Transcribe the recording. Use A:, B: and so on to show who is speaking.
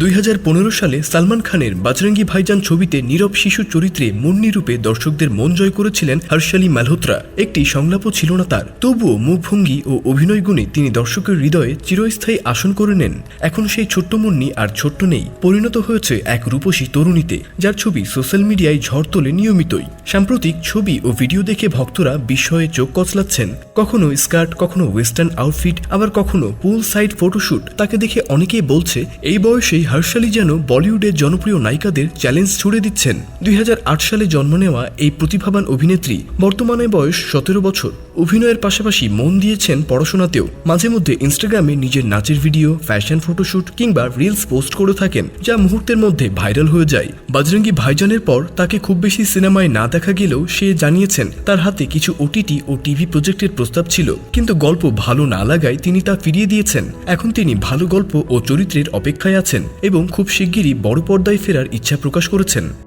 A: দুই হাজার পনেরো সালে সালমান খানের বাজরঙ্গি ভাইজান ছবিতে নীরব শিশু চরিত্রে মুন্নি রূপে দর্শকদের মন জয় করেছিলেন হর্ষালী মালহোত্রা। একটি সংলাপও ছিল না তার। তবুও মুখভঙ্গি ও অভিনয় গুণে তিনি দর্শকের হৃদয়ে চিরস্থায়ী আসন করে নেন। এখন সেই ছোট্ট মুন্নি আর ছোট্ট নেই। পরিণত হয়েছে এক রূপসী তরুণীতে, যার ছবি সোশ্যাল মিডিয়ায় ঝড় তোলে নিয়মিতই। সাম্প্রতিক ছবি ও ভিডিও দেখে ভক্তরা বিস্ময়ে চোখ কচলাচ্ছেন। কখনো স্কার্ট, কখনো ওয়েস্টার্ন আউটফিট, আবার কখনো পুল সাইড ফটোশুট। তাকে দেখে অনেকেই বলছে, এই বয়সেই হর্ষালি যেন বলিউডের জনপ্রিয় নায়িকাদের চ্যালেঞ্জ ছুড়ে দিচ্ছেন। দুই হাজার আট সালে জন্ম নেওয়া এই প্রতিভাবান অভিনেত্রী বর্তমানে বয়স সতেরো বছর। অভিনয়ের পাশাপাশি মন দিয়েছেন পড়াশোনাতেও। মাঝে মধ্যে ইনস্টাগ্রামে নিজের নাচের ভিডিও, ফ্যাশন ফটোশুট কিংবা রিলস পোস্ট করে থাকেন, যা মুহূর্তের মধ্যে ভাইরাল হয়ে যায়। বজরঙ্গি ভাইজানের পর তাকে খুব বেশি সিনেমায় না দেখা গেলেও সে জানিয়েছেন, তার হাতে কিছু ওটিটি ও টিভি প্রজেক্টের প্রস্তাব ছিল, কিন্তু গল্প ভালো না লাগায় তিনি তা ফিরিয়ে দিয়েছেন। এখন তিনি ভালো গল্প ও চরিত্রের অপেক্ষায় আছেন। এবং খুব শিগগিরই বড় পর্দায় ফেরার ইচ্ছা প্রকাশ করেছেন।